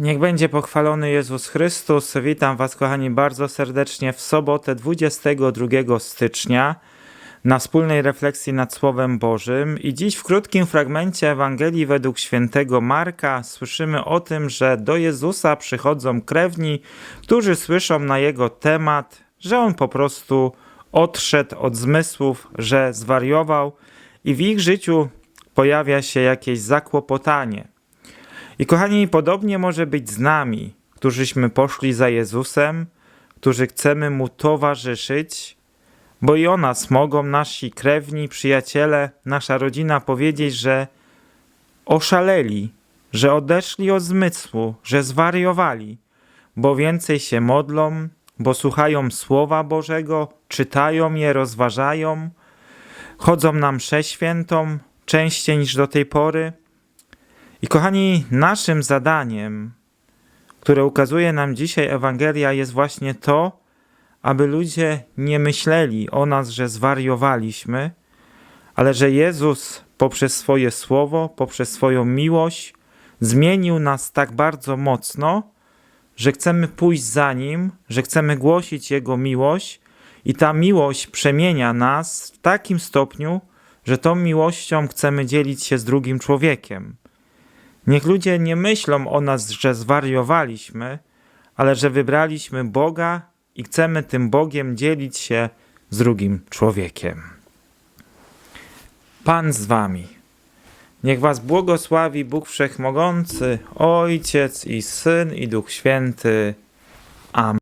Niech będzie pochwalony Jezus Chrystus. Witam Was, kochani, bardzo serdecznie w sobotę 22 stycznia na wspólnej refleksji nad Słowem Bożym. I dziś w krótkim fragmencie Ewangelii według świętego Marka słyszymy o tym, że do Jezusa przychodzą krewni, którzy słyszą na jego temat, że on po prostu odszedł od zmysłów, że zwariował i w ich życiu pojawia się jakieś zakłopotanie. I kochani, podobnie może być z nami, którzyśmy poszli za Jezusem, którzy chcemy Mu towarzyszyć, bo i o nas mogą nasi krewni, przyjaciele, nasza rodzina powiedzieć, że oszaleli, że odeszli od zmysłu, że zwariowali, bo więcej się modlą, bo słuchają Słowa Bożego, czytają je, rozważają, chodzą na mszę świętą częściej niż do tej pory. I kochani, naszym zadaniem, które ukazuje nam dzisiaj Ewangelia, jest właśnie to, aby ludzie nie myśleli o nas, że zwariowaliśmy, ale że Jezus poprzez swoje słowo, poprzez swoją miłość zmienił nas tak bardzo mocno, że chcemy pójść za Nim, że chcemy głosić Jego miłość i ta miłość przemienia nas w takim stopniu, że tą miłością chcemy dzielić się z drugim człowiekiem. Niech ludzie nie myślą o nas, że zwariowaliśmy, ale że wybraliśmy Boga i chcemy tym Bogiem dzielić się z drugim człowiekiem. Pan z wami. Niech was błogosławi Bóg Wszechmogący, Ojciec i Syn i Duch Święty. Amen.